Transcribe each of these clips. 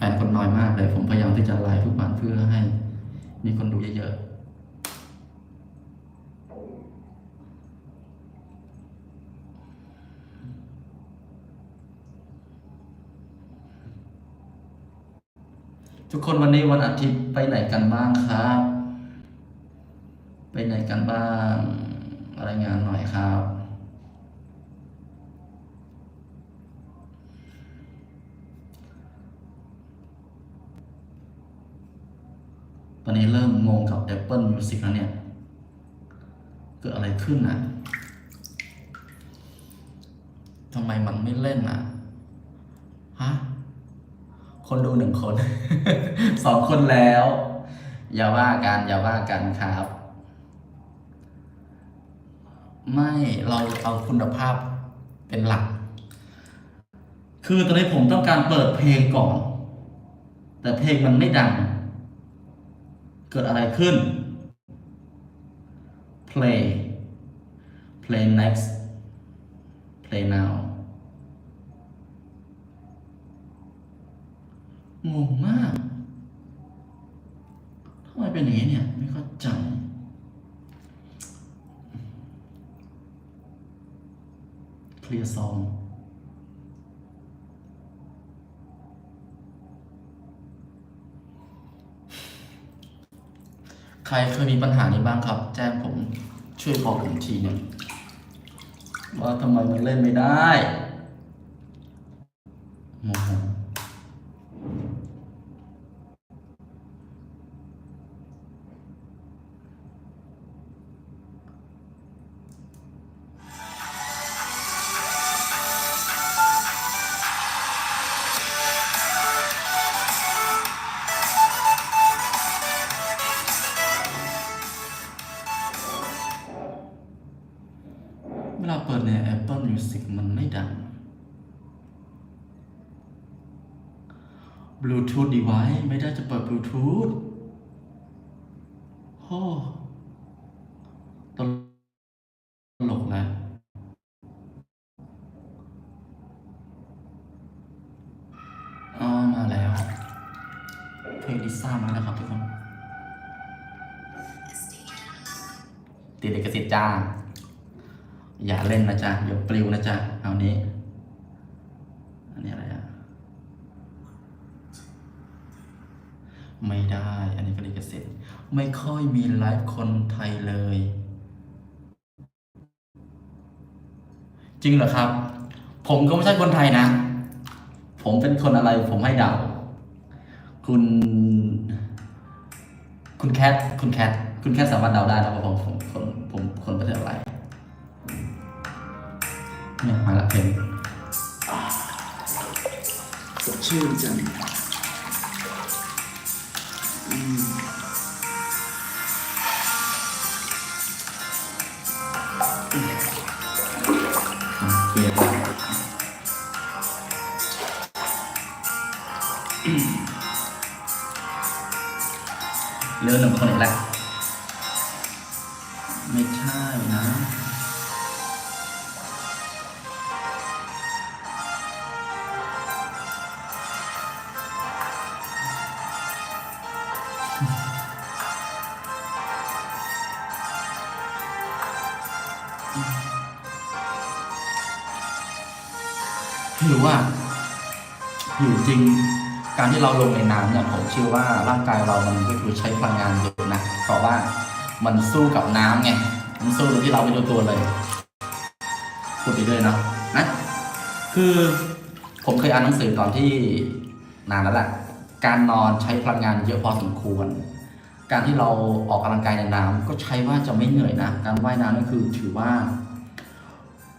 แฟนคนน้อยมากเลย ผมพยายามที่จะไลฟ์ทุกวันเพื่อให้ มีคนดูเยอะๆ ทุกคนวันนี้วันอาทิตย์ไปไหนกันบ้างครับ ไปไหนกันบ้าง รายงานหน่อยครับ ต อนนี้เริ่มงงกับ Apple Music แล้วเนี่ย เกิดอะไรขึ้นอะทำไมมันไม่เล่นอะ ฮะ คนดูหนึ่งคน สองคนแล้ว อย่าว่ากัน อย่าว่ากันครับ ไม่เราเอาคุณภาพเป็นหลัก คือตอนนี้ผมต้องการเปิดเพลงก่อน แต่เพลงมันไม่ดัง เกิดอะไรขึ้น play play next play now งงมากทำไมเป็นอย่างนี้เนี่ย ไม่เข้าใจ clear song ใครเคยมีปัญหานี้บ้างครับ แจ้งผมช่วยบอกผมทีหนึ่งว่าทำไมมันเล่นไม่ได้โมโห Bluetooth device ไม่ได้จะเปิด Bluetooth โอ้ตลกแล้วอ๋อมาแล้ว เพลงลิซ่ามาแล้วครับทุกคนติดเอกสิทธิ์จ้า อย่าเล่นนะจ๊ะเดี๋ยวปลิวนะจ๊ะเอานี้ อันนี้อะไรอะ ไม่ได้ อันนี้ก็ลิขสิทธิ์ไม่ค่อยมีไลฟ์คนไทยเลย จริงเหรอครับ ผมก็ไม่ใช่คนไทยนะ ผมเป็นคนอะไรผมให้เดาคุณ คุณแคทคุณแคทคุณแคทสามารถเดาได้นะว่าผมผมคนผมคนประเทศอะไรเนี่ยมาละเพลงสดชื่นจัง อืมโอเลือหนึ่งคนอีกแล้วไม่ใช่นะ หิวอะหิวจริงการที่เราลงในน้ำเนี่ยผมเชื่อว่าร่างกายเรามันก็คือใช้พลังงานเยอะนะเพราะว่ามันสู้กับน้ำไงมันสู้โดยที่เราไม่รู้ตัวเลยพูดไปเรื่อยเนาะนะ คือผมเคยอ่านหนังสือตอนที่นานแล้วแหละ การนอนใช้พลังงานเยอะพอสมควร การที่เราออกกำลังกายในน้ำก็ใช้ว่าจะไม่เหนื่อยนะ การว่ายน้ำนั่นคือถือว่า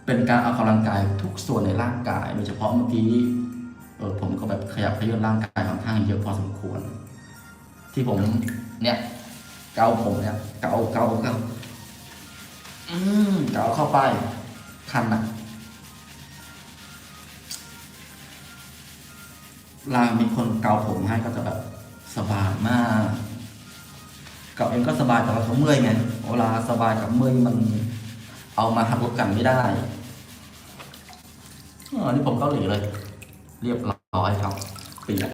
เป็นการออกกำลังกายทุกส่วนในร่างกายโดยเฉพาะเมื่อกี้เออผมก็แบบขยับขยื้อนร่างกายค่อนข้างเยอะพอสมควร ที่ผมเนี่ยเกาผมเนี่ยเกาเกาเกาอืมเกาเข้าไปคันนะ ลามีคนเกาผมให้ก็จะแบบสบายมากเกาเองก็สบายแต่เราเขาเมื่อยไงเวลาสบายกับเมื่อยมันเอามาหักลบกันไม่ได้อันนี้ผมเกาหลีเลย เรียบร้อยครับเปลี่ยน